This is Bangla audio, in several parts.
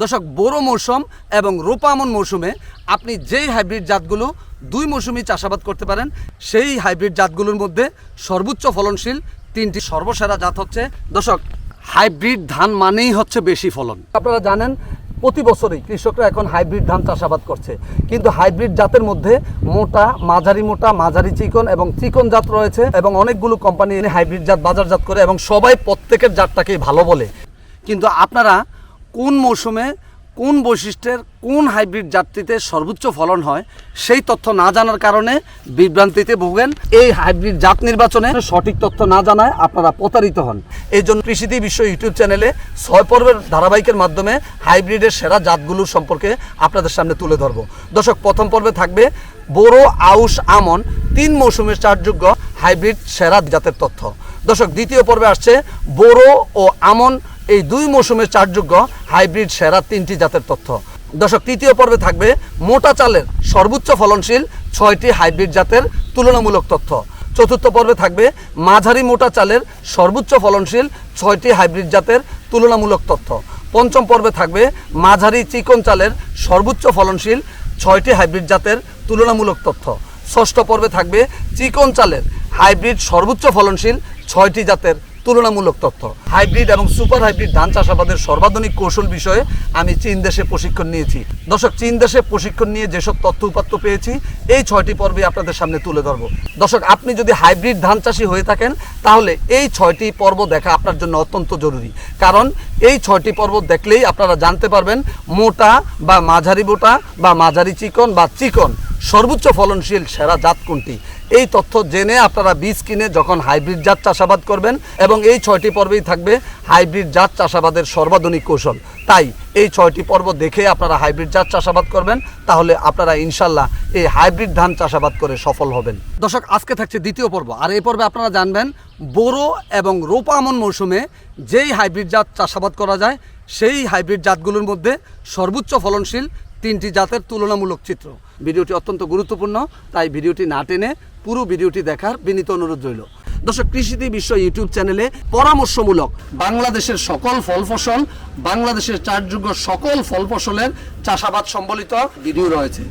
দর্শক, বোরো মৌসুম এবং রোপামন মৌসুমে আপনি যেই হাইব্রিড জাতগুলো দুই মৌসুমি চাষাবাদ করতে পারেন, সেই হাইব্রিড জাতগুলোর মধ্যে সর্বোচ্চ ফলনশীল তিনটি সর্বসেরা জাত হচ্ছে, দর্শক, হাইব্রিড ধান মানেই হচ্ছে বেশি ফলন। আপনারা জানেন, প্রতি বছরই কৃষকরা এখন হাইব্রিড ধান চাষাবাদ করছে। কিন্তু হাইব্রিড জাতের মধ্যে মোটা, মাঝারি মোটা, মাঝারি চিকন এবং চিকন জাত রয়েছে এবং অনেকগুলো কোম্পানি হাইব্রিড জাত, বাজারজাত করে এবং সবাই প্রত্যেকের জাতটাকেই ভালো বলে। কিন্তু আপনারা কোন মৌসুমে, কোন বৈশিষ্ট্যের, কোন হাইব্রিড জাতটিতে সর্বোচ্চ ফলন হয়, সেই তথ্য না জানার কারণে বিভ্রান্তিতে ভোগেন। এই হাইব্রিড জাত নির্বাচনে সঠিক তথ্য না জানায় আপনারা প্রতারিত হন। এই জন্য কৃষিতে বিশ্ব ইউটিউব চ্যানেলে ছয় পর্বের ধারাবাহিকের মাধ্যমে হাইব্রিডের সেরা জাতগুলোর সম্পর্কে আপনাদের সামনে তুলে ধরব। দর্শক, প্রথম পর্বে থাকবে বোরো আউশ আমন, তিন মৌসুমের চারযোগ্য হাইব্রিড সেরা জাতের তথ্য। দর্শক, দ্বিতীয় পর্বে আসছে বোরো ও আমন এই দুই মৌসুমের চারযোগ্য হাইব্রিড সেরা তিনটি জাতের তথ্য। দর্শক, তৃতীয় পর্বে থাকবে মোটা চালের সর্বোচ্চ ফলনশীল ছয়টি হাইব্রিড জাতের তুলনামূলক তথ্য। চতুর্থ পর্বে থাকবে মাঝারি মোটা চালের সর্বোচ্চ ফলনশীল ছয়টি হাইব্রিড জাতের তুলনামূলক তথ্য। পঞ্চম পর্বে থাকবে মাঝারি চিকন চালের সর্বোচ্চ ফলনশীল ছয়টি হাইব্রিড জাতের তুলনামূলক তথ্য। ষষ্ঠ পর্বে থাকবে চিকন চালের হাইব্রিড সর্বোচ্চ ফলনশীল ছয়টি জাতের তুলনামূলক তথ্য। হাইব্রিড এবং সুপার হাইব্রিড ধান চাষাবাদের সর্বাধুনিক কৌশল বিষয়ে আমি চীন দেশে প্রশিক্ষণ নিয়েছি। দর্শক, চীন দেশে প্রশিক্ষণ নিয়ে যেসব তথ্য উপাত্ত পেয়েছি, এই ছয়টি পর্বে আপনাদের সামনে তুলে ধরব। দর্শক, আপনি যদি হাইব্রিড ধান চাষি হয়ে থাকেন, তাহলে এই ছয়টি পর্ব দেখা আপনার জন্য অত্যন্ত জরুরি। কারণ এই ছয়টি পর্ব দেখলেই আপনারা জানতে পারবেন মোটা বা মাঝারি বোটা বা মাঝারি চিকন বা চিকন। সর্বোচ্চ ফলনশীল সেরা জাত কোনটি? এই তথ্য জেনে আপনারা বীজ কিনে যখন হাইব্রিড জাত চাষাবাদ করবেন এবং এই ছয়টি পর্বেই থাকবে হাইব্রিড জাত চাষাবাদের সর্বাধুনিক কৌশল। তাই এই ছয়টি পর্ব দেখে আপনারা হাইব্রিড জাত চাষাবাদ করবেন, তাহলে আপনারা ইনশাল্লাহ এই হাইব্রিড ধান চাষাবাদ করে সফল হবেন। দর্শক, আজকে থাকছে দ্বিতীয় পর্ব। আর এই পর্বে আপনারা জানবেন, বোরো এবং রোপামন মৌসুমে যেই হাইব্রিড জাত চাষাবাদ করা যায়, সেই হাইব্রিড জাতগুলোর মধ্যে সর্বোচ্চ ফলনশীল তিনটি জাতের তুলনামূলক চিত্র। ভিডিওটি অত্যন্ত গুরুত্বপূর্ণ, তাই ভিডিওটি না টেনে পুরো ভিডিওটি দেখার বিনীত অনুরোধ রইল। দর্শক কৃষিতে বিশ্ব ইউটিউব চ্যানেলে পরামর্শমূলক বাংলাদেশের সকল ফল ফসল, বাংলাদেশের চারযোগ্য সকল ফল ফসলের চাষাবাদ সম্বলিত ভিডিও রয়েছে।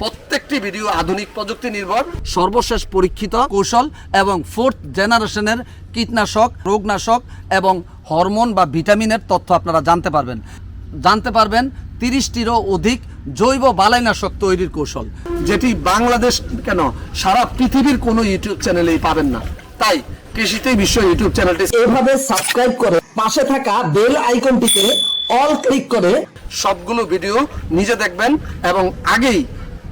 প্রত্যেকটি ভিডিও আধুনিক প্রযুক্তি নির্ভর, সর্বশেষ পরীক্ষিত কৌশল এবং ফোর্থ জেনারেশনের কীটনাশক, রোগনাশক এবং হরমোন বা ভিটামিনের তথ্য আপনারা জানতে পারবেন। জানতে পারবেন তিরিশটিরও অধিক জৈব বালাইনাশক তৈরির কৌশল, যেটি বাংলাদেশ কেন সারা পৃথিবীর কোনো ইউটিউব চ্যানেলেই পাবেন না। তাই কৃষিতে বিশ্ব ইউটিউব চ্যানেলটি এভাবে সাবস্ক্রাইব করে পাশে থাকা বেল আইকনটিতে অল ক্লিক করে সবগুলো ভিডিও নিজে দেখবেন এবং আগেই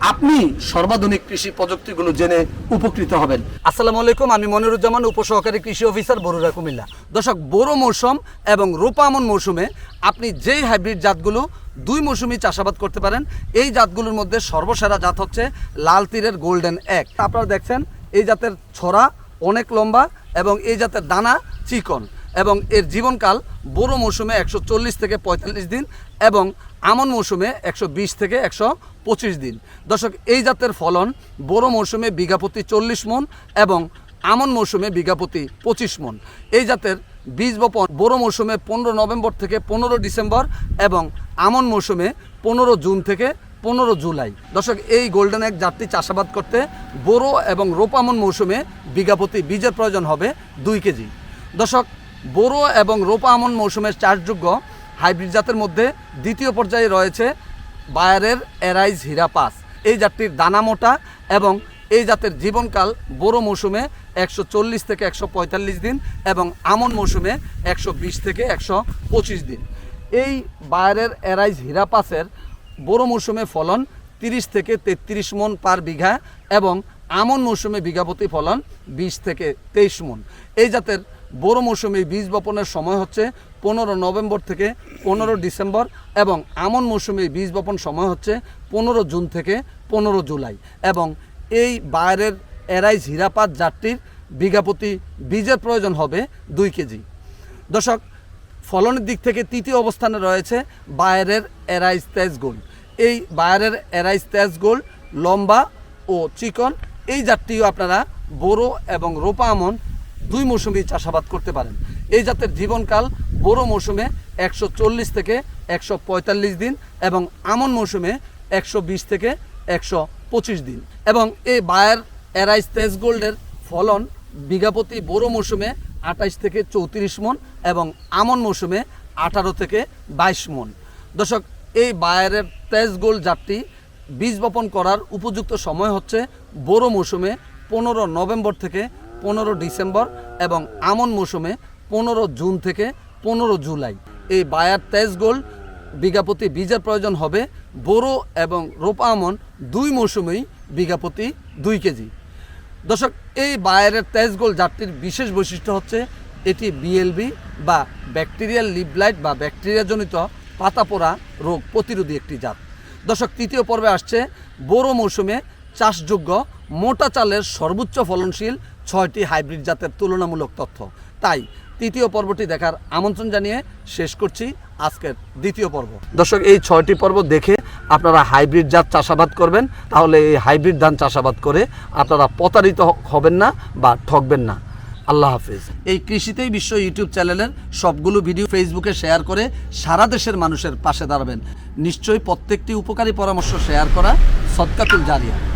আপনি সর্বাধুনিক কৃষি প্রযুক্তিগুলো জেনে উপকৃত হবেন। আসসালামু আলাইকুম, আমি মনিরুজ্জামান, উপসহকারী কৃষি অফিসার বরুড়া, কুমিল্লা। দর্শক, বোরো মৌসুম এবং রোপামন মৌসুমে আপনি যেই হাইব্রিড জাতগুলো দুই মৌসুমি চাষাবাদ করতে পারেন, এই জাতগুলোর মধ্যে সর্বসেরা জাত হচ্ছে লাল তীরের গোল্ডেন এক। আপনারা দেখছেন, এই জাতের ছড়া অনেক লম্বা এবং এই জাতের দানা চিকন এবং এর জীবনকাল বোরো মৌসুমে একশো চল্লিশ থেকে পঁয়তাল্লিশ দিন এবং আমন মৌসুমে একশো বিশ থেকে একশো পঁচিশ দিন। দর্শক, এই জাতের ফলন বোরো মৌসুমে বিঘাপতি চল্লিশ মন এবং আমন মৌসুমে বিঘাপতি পঁচিশ মন। এই জাতের বীজ বপন বোরো মৌসুমে পনেরো নভেম্বর থেকে পনেরো ডিসেম্বর এবং আমন মৌসুমে পনেরো জুন থেকে পনেরো জুলাই। দর্শক, এই গোল্ডেন এক জাতটি চাষাবাদ করতে বোরো এবং রোপামন মৌসুমে বিঘাপতি বীজের প্রয়োজন হবে দুই কেজি। দর্শক বোরো এবং রোপা আমন মৌসুমের চাষযোগ্য হাইব্রিড জাতের মধ্যে দ্বিতীয় পর্যায়ে রয়েছে বায়ারের এরাইজ হীরা পাস। এই জাতটির দানা মোটা এবং এই জাতের জীবনকাল বোরো মৌসুমে একশো চল্লিশ থেকে একশো পঁয়তাল্লিশ দিন এবং আমন মৌসুমে একশো বিশ থেকে একশো পঁচিশ দিন। এই বায়ারের এরাইজ হীরা পাসের বোরো মৌসুমে ফলন তিরিশ থেকে তেত্রিশ মন পার বিঘা এবং আমন মৌসুমে বিঘাপতি ফলন বিশ থেকে তেইশ মন। এই জাতের বোরো মৌসুমে বীজ বপনের সময় হচ্ছে পনেরো নভেম্বর থেকে পনেরো ডিসেম্বর এবং আমন মৌসুমে বীজ বপন সময় হচ্ছে পনেরো জুন থেকে পনেরো জুলাই এবং এই বাইরের এরাইজ হীরাপাত জাতটির বিঘাপতি বীজের প্রয়োজন হবে দুই কেজি। দর্শক, ফলনের দিক থেকে তৃতীয় অবস্থানে রয়েছে বায়ারের এরাইজ তেজ গোল্ড এই বায়ারের এরাইজ তেজ গোল্ড লম্বা ও চিকন, এই জাতটিও আপনারা বোরো এবং রোপা আমন দুই মৌসুমেই চাষাবাদ করতে পারেন। এই জাতের জীবনকাল বোরো মৌসুমে একশো চল্লিশ থেকে একশো পঁয়তাল্লিশ দিন এবং আমন মৌসুমে একশো বিশ থেকে একশো পঁচিশ দিন। এবং এই বায়ার এরাইস তেজ গোল্ডের ফলন বিঘাপতি বোরো মৌসুমে আঠাইশ থেকে চৌত্রিশ মন এবং আমন মৌসুমে আঠারো থেকে বাইশ মন। দর্শক, এই বায়ারের তেজ গোল্ড জাতটি বীজ বপন করার উপযুক্ত সময় হচ্ছে বোরো মৌসুমে পনেরো নভেম্বর থেকে পনেরো ডিসেম্বর এবং আমন মৌসুমে পনেরো জুন থেকে পনেরো জুলাই। এই বায়ার তেজ গোল্ড বিঘাপতি বীজের প্রয়োজন হবে। বোরো এবং রোপা আমন দুই মৌসুমেই বিঘাপতি দুই কেজি। দর্শক, এই বায়ারের তেজগোল জাতটির বিশেষ বৈশিষ্ট্য হচ্ছে এটি বিএলবি বা ব্যাকটেরিয়াল লিবলাইট বা ব্যাকটেরিয়াজনিত পাতা পোড়া রোগ প্রতিরোধী একটি জাত। দর্শক, তৃতীয় পর্বে আসছে বোরো মৌসুমে চাষযোগ্য মোটা চালের সর্বোচ্চ ফলনশীল ছয়টি হাইব্রিড জাতের তুলনামূলক তথ্য। তাই তৃতীয় পর্বটি দেখার আমন্ত্রণ জানিয়ে শেষ করছি আজকের দ্বিতীয় পর্ব। দর্শক, এই ছয়টি পর্ব দেখে আপনারা হাইব্রিড জাত চাষাবাদ করবেন, তাহলে এই হাইব্রিড ধান চাষাবাদ করে আপনারা প্রতারিত হবেন না বা ঠকবেন না। আল্লাহ হাফিজ। এই কৃষিতেই বিশ্ব ইউটিউব চ্যানেলের সবগুলো ভিডিও ফেসবুকে শেয়ার করে সারা দেশের মানুষের পাশে দাঁড়াবেন। নিশ্চয়ই প্রত্যেকটি উপকারী পরামর্শ শেয়ার করা সদকাতুল জারিয়া।